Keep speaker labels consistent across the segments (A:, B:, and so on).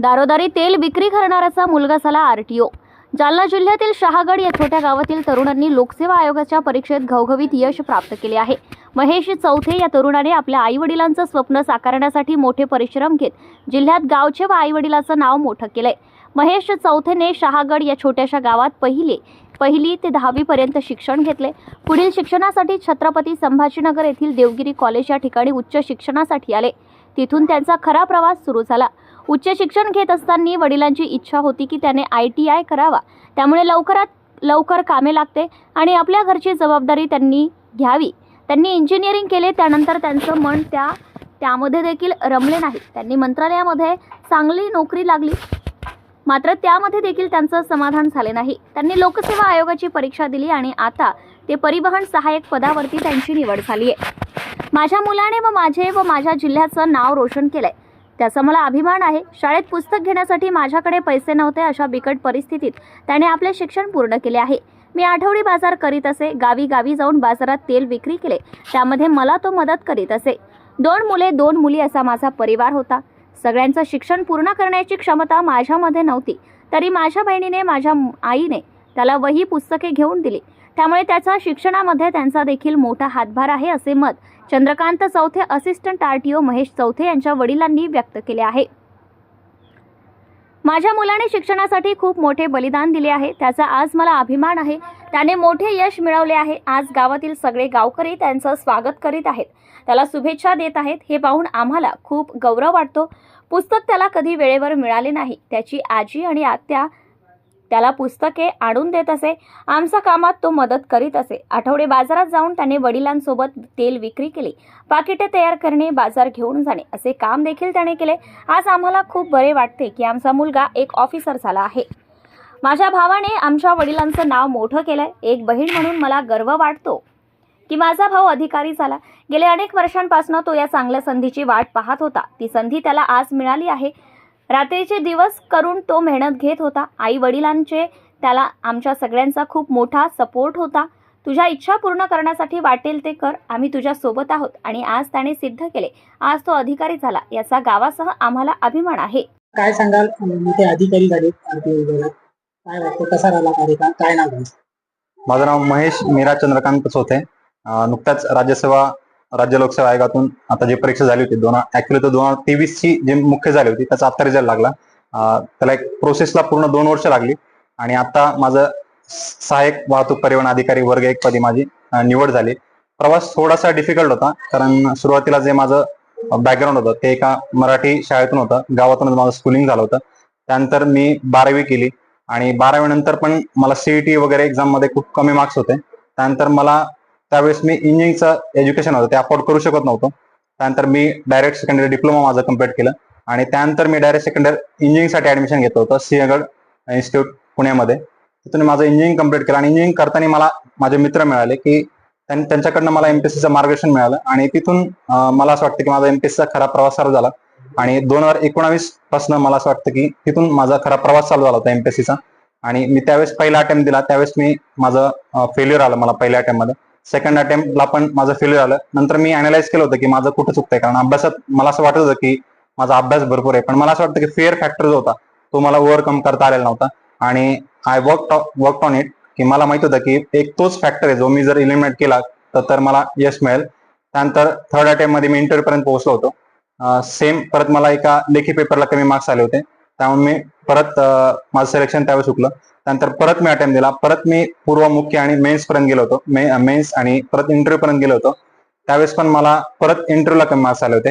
A: दारोदारी तेल विक्री करणाऱ्याचा मुलगा झाला आरटीओ. जालना जिल्ह्यातील शहागड या छोट्या गावातील तरुणांनी लोकसेवा आयोगाच्या परीक्षेत घवघवीत यश प्राप्त केले आहे. महेश चौथे या तरुणाने आपल्या आईवडिलांचं स्वप्न साकारण्यासाठी मोठे परिश्रम घेत जिल्ह्यात गावचे व आईवडिलाचं नाव मोठं केलंय. महेश चौथेने शहागड या छोट्याशा गावात पहिले पहिली ते दहावीपर्यंत शिक्षण घेतले. पुढील शिक्षणासाठी छत्रपती संभाजीनगर येथील देवगिरी कॉलेज या ठिकाणी उच्च शिक्षणासाठी आले. तिथून त्यांचा खरा प्रवास सुरू झाला. उच्च शिक्षण घेत असताना वडिलांची इच्छा होती की त्याने आय टी आय करावा. त्यामुळे लवकरात लवकर कामे लागते आणि आपल्या घरची जबाबदारी त्यांनी घ्यावी. त्यांनी इंजिनिअरिंग केले त्यानंतर त्यांचं मन त्या त्यामध्ये देखील रमले नाही. त्यांनी मंत्रालयामध्ये चांगली नोकरी लागली. मात्र त्यामध्ये देखील त्यांचं समाधान झाले नाही. त्यांनी लोकसेवा आयोगाची परीक्षा दिली आणि आता ते परिवहन सहाय्यक पदावरती त्यांची निवड झाली आहे माझ्या मुलाने व माझे व माझ्या जिल्ह्याचं नाव रोशन केलंय. त्याचा मला अभिमान आहे. शाळेत पुस्तक घेण्यासाठी माझ्याकडे पैसे नव्हते अशा बिकट परिस्थितीत त्याने आपले शिक्षण पूर्ण केले आहे. मी आठवडी बाजार करीत असे. गावी गावी जाऊन बाजारात तेल विक्री केले. त्यामध्ये मला तो मदत करीत असे. दोन मुले दोन मुली असा माझा परिवार होता. सगळ्यांचं शिक्षण पूर्ण करण्याची क्षमता माझ्यामध्ये नव्हती. तरी माझ्या बहिणीने माझ्या आईने त्याला वही पुस्तके घेऊन दिली. त्यामुळे त्याचा शिक्षणामध्ये त्यांचा देखील मोठा हातभार आहे असे मत Chandrakant Chauthe assistant R T O Mahesh Chauthe यांच्या वडिलांनी व्यक्त केले आहे. माझ्या मुलाने शिक्षणासाठी खूप मोठे बलिदान दिले आहे. त्याचा आज मला अभिमान आहे. त्याने मोठे यश मिळवले आहे. आज गावातील सगळे गावकरी त्यांचं स्वागत करीत आहेत. त्याला शुभेच्छा देत आहेत. हे पाहून आम्हाला खूप गौरव वाटतो. पुस्तक त्याला कधी वेळेवर मिळाले नाही. त्याची आजी आणि आत्या त्याला पुस्तके आणून देत असे. आमच्या कामात तो मदत करीत असे. आठवडे बाजारात जाऊन त्याने वडिलांसोबत तेल विक्री केली. पाकिटे तयार करणे बाजार घेऊन जाणे असे काम देखील त्याने केले. आज आम्हाला खूप बरे वाटते की आमचा मुलगा एक ऑफिसर झाला आहे. माझ्या भावाने आमच्या वडिलांचं नाव मोठं केलंय. एक बहीण म्हणून मला गर्व वाटतो की माझा भाऊ अधिकारी झाला. गेल्या अनेक वर्षांपासून तो या चांगल्या संधीची वाट पाहत होता. ती संधी त्याला आज मिळाली आहे. रात्रीचे दिवस करून तो मेहनत घेत होता. आई वडिलांचे त्याला आमच्या सगळ्यांचा खूप मोठा सपोर्ट होता. तुझ्या इच्छा पूर्ण करण्यासाठी वाटेल ते कर. आम्ही तुझ्या सोबत आहोत आणि आज त्याने सिद्ध केले. आज तो अधिकारी झाला. याचा गावासह आम्हाला अभिमान आहे.
B: काय सांगाल? ते अधिकारी झाले काय वाटतं? कसा राहिला कार्यकाळ? काय नाव
C: माझं नाव महेश मीरा चंद्रकांत चौथे अं, नुकत्याच राज्यसेवा राज्य लोकसेवा आयोगातून आता जी परीक्षा झाली होती दोन ऍक्च्युली तर दोन हजार तेवीस ची जी मुख्य झाली होती त्याचा आता रिझल्ट लागला. त्याला एक प्रोसेसला पूर्ण दोन वर्ष लागली. आणि आता माझं सहाय्यक वाहतूक परिवहन अधिकारी वर्ग एक पदी माझी निवड झाली. प्रवास थोडासा डिफिकल्ट होता कारण सुरुवातीला जे माझं बॅकग्राऊंड होतं ते एका मराठी शाळेतून होतं. गावातूनच माझं स्कूलिंग झालं होतं. त्यानंतर मी बारावी केली. आणि बारावी नंतर पण मला सीईटी वगैरे एक्झाममध्ये खूप कमी मार्क्स होते. त्यानंतर मला त्यावेळेस मी इंजिनिअरिंगचं एज्युकेशन होतं ते अफोर्ड करू शकत नव्हतो. त्यानंतर मी डायरेक्ट सेकंडरी डिप्लोमा माझं कंप्लीट केलं. आणि त्यानंतर मी डायरेक्ट सेकंडरी इंजिनिअरिंगसाठी ऍडमिशन घेतलं होतं सिंहगड इन्स्टिट्यूट पुण्यामध्ये. तिथून माझं इंजिनिअरिंग कंप्लीट केलं. आणि इंजिनिअरिंग करताना मला माझे मित्र मिळाले की त्यांच्याकडनं मला एमपीएससीचं मार्गदर्शन मिळालं. आणि तिथून मला असं वाटतं की माझा एमपीएससीचा खरा प्रवास चालू झाला. आणि दोन हजार एकोणावीसपासून मला असं वाटतं की तिथून माझा खरा प्रवास चालू झाला होता एमपीएससीचा आणि मी त्यावेळेस पहिला अटेम्प्ट दिला. त्यावेळेस मी माझं फेल्युअर आलं मला पहिल्या अटेम्प्टमध्ये सेकंड अटेम्प्टला पण माझं फेल्युअर आलं. नंतर मी अनालाइज केलं होतं की माझं कुठं चुकतंय. कारण अभ्यासात मला असं वाटत होतं की माझा अभ्यास भरपूर आहे. पण मला असं वाटतं की फेअर फॅक्टर जो होता तो मला ओव्हरकम करता आलेला नव्हता. आणि I work work on it की मला माहीत होतं की एक तोच फॅक्टर आहे. जो मी जर इलिमिनेट केला तर तर मला यश मिळेल. त्यानंतर थर्ड अटेम्प्टमध्ये मी इंटरव्ह्यू पर्यंत पोहोचलो होतो. सेम परत मला एका लेखी पेपरला कमी मार्क्स आले होते. त्यामुळे मी परत माझं सिलेक्शन त्यावेळेस चुकलं त्यानंतर परत मी अटेम्प्ट दिला. परत मी पूर्व मुख्य आणि मेन्स पर्यंत गेलो होतो. मेन्स आणि परत इंटरव्ह्यू पर्यंत गेलो होतो. त्यावेळेस पण मला परत इंटरव्ह्यूला कमी मार्क्स आले होते.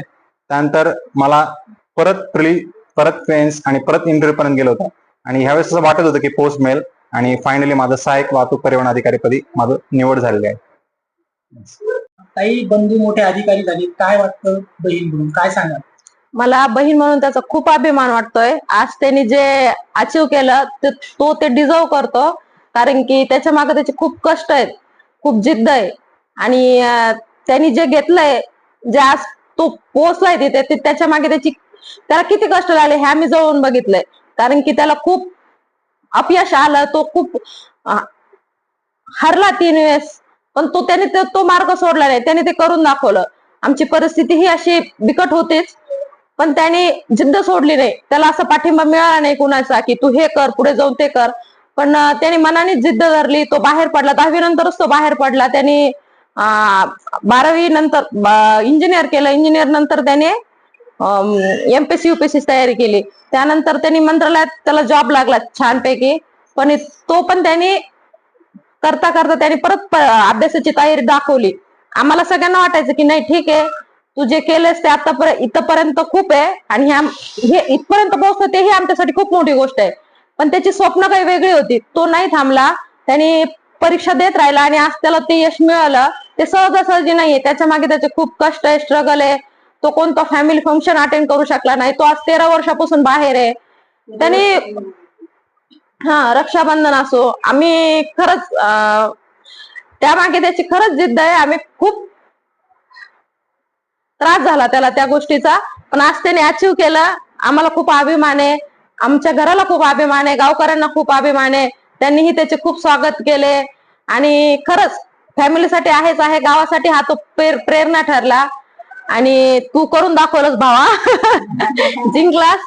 C: त्यानंतर मला परत प्रिली परत मेन्स आणि परत इंटरव्ह्यू पर्यंत गेलो होतो. आणि ह्यावेळेस असं वाटत होतं की पोस्ट मिळेल आणि फायनली माझं सहाय्यक वाहतूक परिवहन अधिकारी पदी माझं निवड झालेली आहे.
B: काही बंधू मोठे अधिकारी झाले. काय वाटतं बहीण म्हणून? काय सांगाल?
D: मला बहीण म्हणून त्याचा खूप अभिमान वाटतोय. आज त्यांनी जे अचीव केलं ते तो ते डिझर्व करतो. कारण की त्याच्यामागे त्याचे खूप कष्ट आहेत खूप जिद्द आहे. आणि त्यांनी जे घेतलंय जे आज तो पोहोचलाय तिथे त्याच्यामागे त्याची त्याला किती कष्ट लागले हे आम्ही जवळून बघितलंय. कारण की त्याला खूप अपयश आलं तो खूप हरला तीन वेळेस. पण तो त्याने तो- तो मार्ग सोडला नाही. त्याने ते करून दाखवलं. आमची परिस्थिती ही अशी बिकट होतीच. पण त्याने जिद्द सोडली नाही. त्याला असा पाठिंबा मिळाला नाही कुणाचा की तू हे कर पुढे जाऊन ते कर. पण त्याने मनाने जिद्द धरली तो बाहेर पडला. दहावी नंतरच तो बाहेर पडला. त्याने बारावी नंतर इंजिनियर केलं. इंजिनियर नंतर त्याने एमपीसी युपीसी तयारी केली. त्यानंतर त्यांनी मंत्रालयात त्याला जॉब लागला छानपैकी. पण तो पण त्यांनी करता करता त्याने परत अभ्यासाची तयारी दाखवली. आम्हाला सगळ्यांना वाटायचं की नाही ठीक आहे. तू जे केलंस ते आतापर्यंत इथपर्यंत खूप आहे आणि ह्या हे इथपर्यंत पोहोचतो ते ही आमच्यासाठी खूप मोठी गोष्ट आहे. पण त्याची स्वप्न काही वेगळी होती. तो नाही थांबला. त्याने परीक्षा देत राहिला आणि आज त्याला ते यश मिळालं. ते सहजासहजी नाहीये. त्याच्यामागे त्याचे खूप कष्ट आहे स्ट्रगल आहे. तो कोणता फॅमिली फंक्शन अटेंड करू शकला नाही. तो आज तेरा वर्षापासून बाहेर आहे. त्याने हा रक्षाबंधन असो आम्ही खरंच अं, त्यामागे त्याची खरंच जिद्द आहे. आम्ही खूप त्रास झाला त्याला त्या गोष्टीचा. पण आज त्याने अचीव केलं. आम्हाला खूप अभिमान आहे. आमच्या घराला खूप अभिमान आहे. गावकऱ्यांना खूप अभिमान आहे. त्यांनीही त्याचे खूप स्वागत केले. आणि खरंच फॅमिलीसाठी आहेच आहे. गावासाठी हा तो प्रेर- प्रेरणा ठरला. आणि तू करून दाखवलंस भावा. जिंकलास.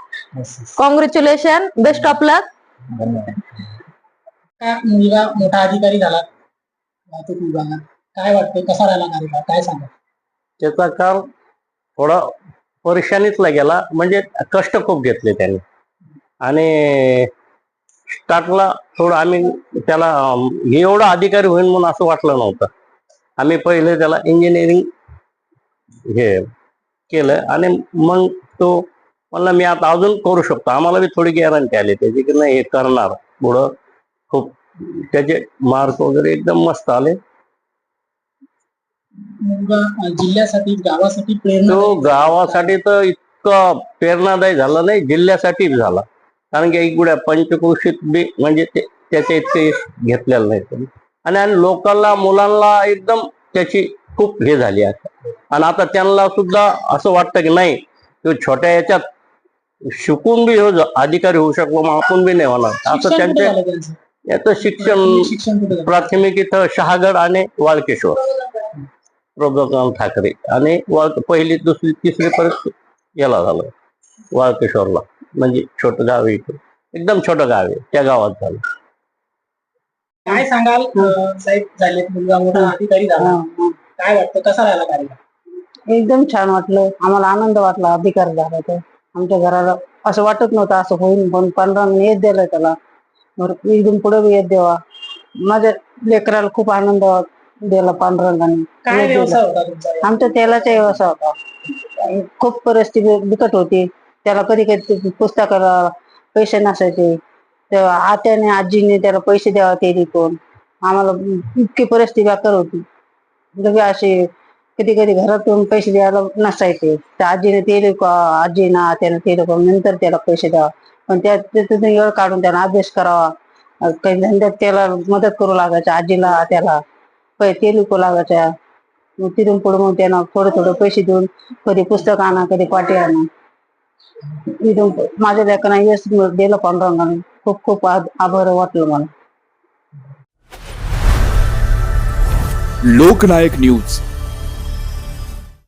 D: कॉंग्रॅच्युलेशन बेस्ट ऑफ लक
B: मुलगा मोठा अधिकारी झाला? काय वाटतं कसा राहिला कार्यकाळ? काय सांगा
E: त्याचा काळ थोडा परेशानीतला गेला म्हणजे कष्ट खूप घेतले त्याने. आणि स्टार्टला थोडं आम्ही त्याला एवढा अधिकारी होईल म्हणून असं वाटलं नव्हतं. आम्ही पहिले त्याला इंजिनिअरिंग हे केलं आणि मग तो म्हणला मी आता अजून करू शकतो. आम्हाला बी थोडी गॅरंटी आली त्याची की नाही हे करणार. पुढं खूप त्याचे मार्क वगैरे एकदम मस्त आले.
B: जिल्ह्यासाठी गावासाठी प्रेरणा
E: तो गावासाठी तर इतकं प्रेरणादायी झाला नाही जिल्ह्यासाठी झाला. कारण की इकडे पंचकृषीत बी म्हणजे त्याच्या इतके घेतलेलं नाही आणि आणि लोकांना मुलांना एकदम त्याची खूप हे झाली आहे. आणि आता त्यांना सुद्धा असं वाटतं की नाही तो छोट्या याच्यात शिकून बी हो अधिकारी होऊ शकलो मग आपण बी नाही होणार. असं त्यांचे याचं शिक्षण
B: प्राथमिक
E: इथं शहागड आणि वाळकेश्वर. प्रभुकांत ठाकरे. आणि वाळ पहिली दुसरी तिसरी परत याला झालं. वाळकेश्वरला. म्हणजे छोटं गाव आहे इथं. एकदम छोटं गाव आहे. त्या गावात झालं.
B: काय सांगाल? साहेब झाले मुलगा मोठा अधिकारी झाला. काय वाटतं? कसा राहिला कार्यकाळ
F: एकदम छान वाटलं. आम्हाला आनंद वाटला. अधिकार झाला तर आमच्या घराला असं वाटत नव्हतं असं होईल पण पांडुरंगाने येत दिलं त्याला. एकदम पुढे येत द्यावा. माझ्या लेकराला खूप आनंद दिला पांडुरंगाने
B: काय. व्यवसाय होता तुमचा?
F: आमच्या तेलाचा व्यवसाय होता. खूप परिस्थिती बिकट होती. त्याला कधी कधी पुस्तकाला पैसे नसायचे. तेव्हा आत्याने आजीने त्याला पैसे द्यावा ते देतून आम्हाला इतकी परिस्थिती बेकार होती. लगे असे कधी कधी घरातून पैसे द्यायला नसायचे. त्या आजीने ते लोक आजीना त्याला ते लोक नंतर त्याला पैसे द्यावा. पण त्या त्यातून वेळ काढून त्याला अभ्यास करावा. काही धंद्यात त्याला मदत करू लागायच्या आजीला त्याला. पै ते लोक लागायच्या. मग तिथून पुढे मग त्यांना थोडे थोडे पैसे देऊन कधी पुस्तक आणा कधी पाठी आणा. इथून माझ्या लेखांना यश दिलं पांडुरंगाने. खूप खूप आभार वाटलं मला.
G: लोकनायक न्यूज.